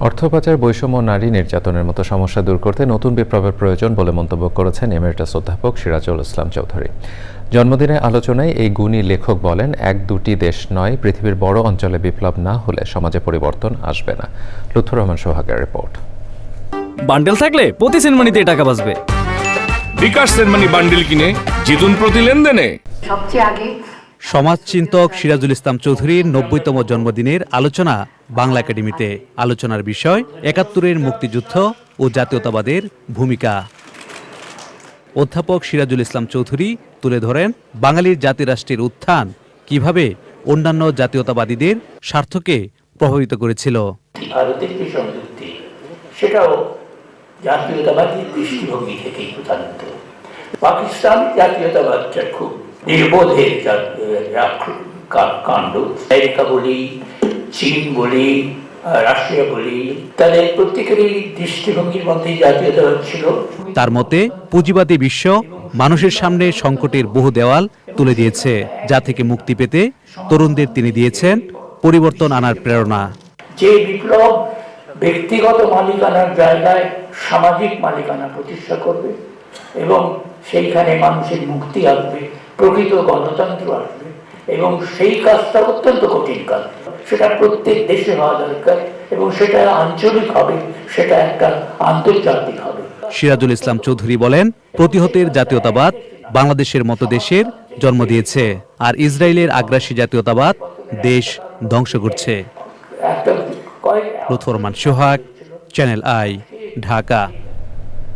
অর্থ পাচার বৈষম্য নারী নির্যাতনের মতো সমস্যা দূর করতে নতুন বিপ্লবের প্রয়োজন বলে মন্তব্য করেছেন এমেরিটাস অধ্যাপক সিরাজুল ইসলাম চৌধুরী। জন্মদিনের আলোচনায় এই গুণী লেখক বলেন এক দুটি দেশ নয় পৃথিবীর বড় অঞ্চলে বিপ্লব না হলে সমাজে পরিবর্তন আসবে না। লুৎফুর রহমান সোহাগের রিপোর্ট। বান্ডেল থাকলে প্রতি সেনমানিতে টাকা বাঁচবে। বিকাশ সেনমানি বান্ডিল কিনে জিতুন প্রতি লেনদেনে। সবচেয়ে আগে সমাজচিন্তক সিরাজুল ইসলাম চৌধুরীর নব্বইতম জন্মদিনের আলোচনা বাংলা একাডেমিতে। আলোচনার বিষয়, একাত্তরের মুক্তিযুদ্ধ ও জাতীয়তাবাদের ভূমিকা। অধ্যাপক সিরাজুল ইসলাম চৌধুরী তুলে ধরেন বাঙালির জাতিরাষ্ট্রের উত্থান কীভাবে অন্যান্য জাতীয়তাবাদীদের স্বার্থকে প্রভাবিত করেছিল। সেটাও জাতীয়তাবাদী দৃষ্টিভঙ্গি থেকেই প্রধানত। পাকিস্তান জাতীয়তাবাদটা খুব নির্বোধের কাণ্ড। আমেরিকা বলি চীন বলি রাশিয়া বলি তাদের প্রত্যেকেরই দৃষ্টিভঙ্গির মধ্যেই জাতীয়তাবাদ ছিল। তার মতে পুঁজিবাদী বিশ্ব মানুষের সামনে সংকটের বহু দেওয়াল তুলে দিয়েছে যা থেকে মুক্তি পেতে তরুণদের তিনি দিয়েছেন পরিবর্তন আনার প্রেরণা। যে বিপ্লব ব্যক্তিগত মালিকানার জায়গায় সামাজিক মালিকানা প্রতিষ্ঠা করবে এবং সেইখানে মানুষের মুক্তি আসবে প্রকৃত গণতন্ত্র আসবে। এবং সেই কাজটা অত্যন্ত কঠিন কাজ। সেটা প্রত্যেক দেশে হওয়া দরকার এবং সেটা আঞ্চলিক হবে সেটা একটা আন্তর্জাতিক হবে। সিরাজুল ইসলাম চৌধুরী বলেন প্রতিহতের জাতীয়তাবাদ বাংলাদেশের মতো দেশের জন্ম দিয়েছে আর ইসরায়েলের আগ্রাসী জাতীয়তাবাদ দেশ ধ্বংস করছে। Rahman Sohag channel I Dhaka